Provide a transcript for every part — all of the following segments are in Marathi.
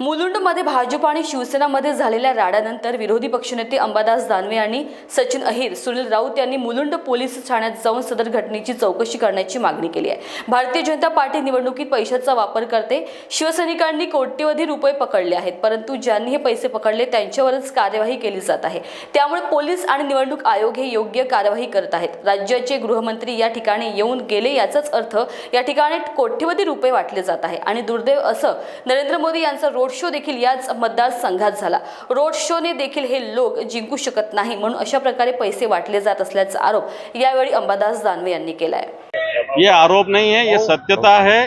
मुलुंडमध्ये भाजप आणि शिवसेनामध्ये झालेल्या राड्यानंतर विरोधी पक्षनेते अंबादास दानवे आणि सचिन अहिर सुनील राऊत यांनी मुलुंड पोलीस ठाण्यात जाऊन सदर घटनेची चौकशी करण्याची मागणी केली आहे. भारतीय जनता पार्टी निवडणुकीत पैशाचा वापर करते. शिवसैनिकांनी कोट्यवधी रुपये पकडले आहेत परंतु ज्यांनी हे पैसे पकडले त्यांच्यावरच कार्यवाही केली जात आहे. त्यामुळे पोलीस आणि निवडणूक आयोग हे योग्य कार्यवाही करत आहेत. राज्याचे गृहमंत्री या ठिकाणी येऊन गेले याचाच अर्थ या ठिकाणी कोट्यवधी रुपये वाटले जात आहे. आणि दुर्दैव असं नरेंद्र मोदी यांचा रोड रोड शो देखील याच मतदारसंघात झाला. रोड शोने देखील हे लोक जिंकू शकत नाही म्हणून अशा प्रकारे पैसे वाटले जात असल्याचा आरोप यावेळी अंबादास दानवे यांनी केला आहे ये आरोप नहीं है ये सत्यता है।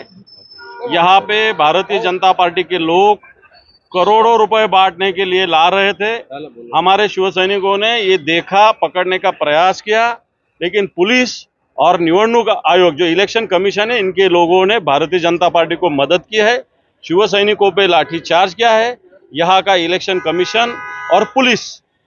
यहाँ पे भारतीय जनता पार्टी के लोग करोड़ों रुपए बांटने के लिए ला रहे थे। हमारे शिव सैनिकों ने ये देखा पकड़ने का प्रयास किया लेकिन पुलिस और निवडणूक आयोग जो इलेक्शन कमीशन है इनके लोगों ने भारतीय जनता पार्टी को मदद की है। शिव सैनिकों पे लाठीचार्ज किया है। यहाँ का इलेक्शन कमीशन और पुलिस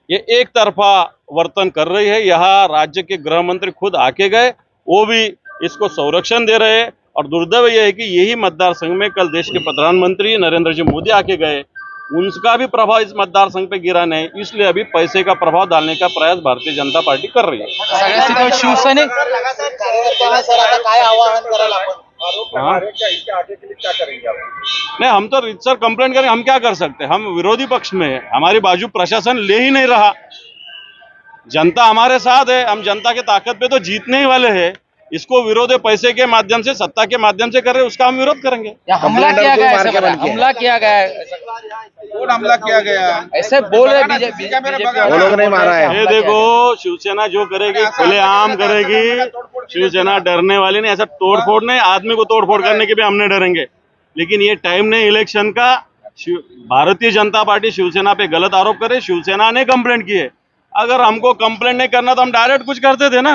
ये एक तरफा वर्तन कर रही है। यहाँ राज्य के गृह मंत्री खुद आके गए वो भी इसको संरक्षण दे रहे हैं। और दुर्दैव यह है कि यही मतदार संघ में कल देश के प्रधानमंत्री नरेंद्र जी मोदी आके गए। उनका भी प्रभाव इस मतदार संघ पे गिरा नहीं इसलिए अभी पैसे का प्रभाव डालने का प्रयास भारतीय जनता पार्टी कर रही है। हाँ। नहीं हम तो रितसर कंप्लेंट करें हम क्या कर सकते हैं? हम विरोधी पक्ष में है। हमारी बाजू प्रशासन ले ही नहीं रहा। जनता हमारे साथ है हम जनता के ताकत पे तो जीतने ही वाले हैं। इसको विरोध है पैसे के माध्यम से सत्ता के माध्यम से कर रहे उसका हम विरोध करेंगे। हमला किया गया है हमला किया गया है कौन हमला किया गया? ऐसे बोल रहे बीजेपी वो लोग नहीं मारा है। ये देखो शिवसेना जो करेगी खुलेआम करेगी शिवसेना डरने वाली नहीं ऐसा तोड़फोड़ नहीं आदमी को तोड़फोड़ करने के भी हमने डरेंगे। लेकिन ये टाइम नहीं इलेक्शन का भारतीय जनता पार्टी शिवसेना पे गलत आरोप करे शिवसेना ने कंप्लेंट की है अगर हमको कंप्लेंट नहीं करना तो हम डायरेक्ट कुछ करते थे ना।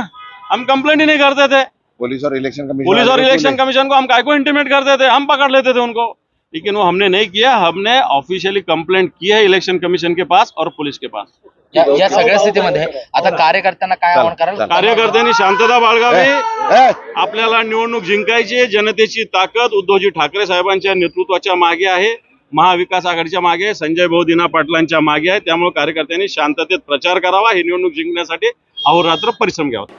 हम कंप्लेंट ही नहीं करते थे। पुलिस और इलेक्शन कमीशन पुलिस और इलेक्शन कमीशन को हम काय को इंटीमेट करते थे? हम पकड़ लेते थे उनको। लेकिन वो हमने नहीं किया हमने ऑफिशियली कंप्लेंट की है इलेक्शन कमीशन के पास और पुलिस के पास। या या सगळ्या स्थितीमध्ये. आता कार्यकर्त्यांना काय आवाहन कराल. कार्यकर्त्यांनी शांतता बाळगावी. आपल्याला निवडणूक जिंकायची जनतेची ताकद उद्धवजी ठाकरे साहेबांच्या नेतृत्वाच्या मागे आहे महाविकास आघाडीच्या मागे आहे संजय भाऊ दिना पाटलांच्या मागे आहे. त्यामुळे कार्यकर्त्यांनी शांततेत प्रचार करावा ही निवडणूक जिंकण्यासाठी अहोरात्र परिश्रम घ्यावा.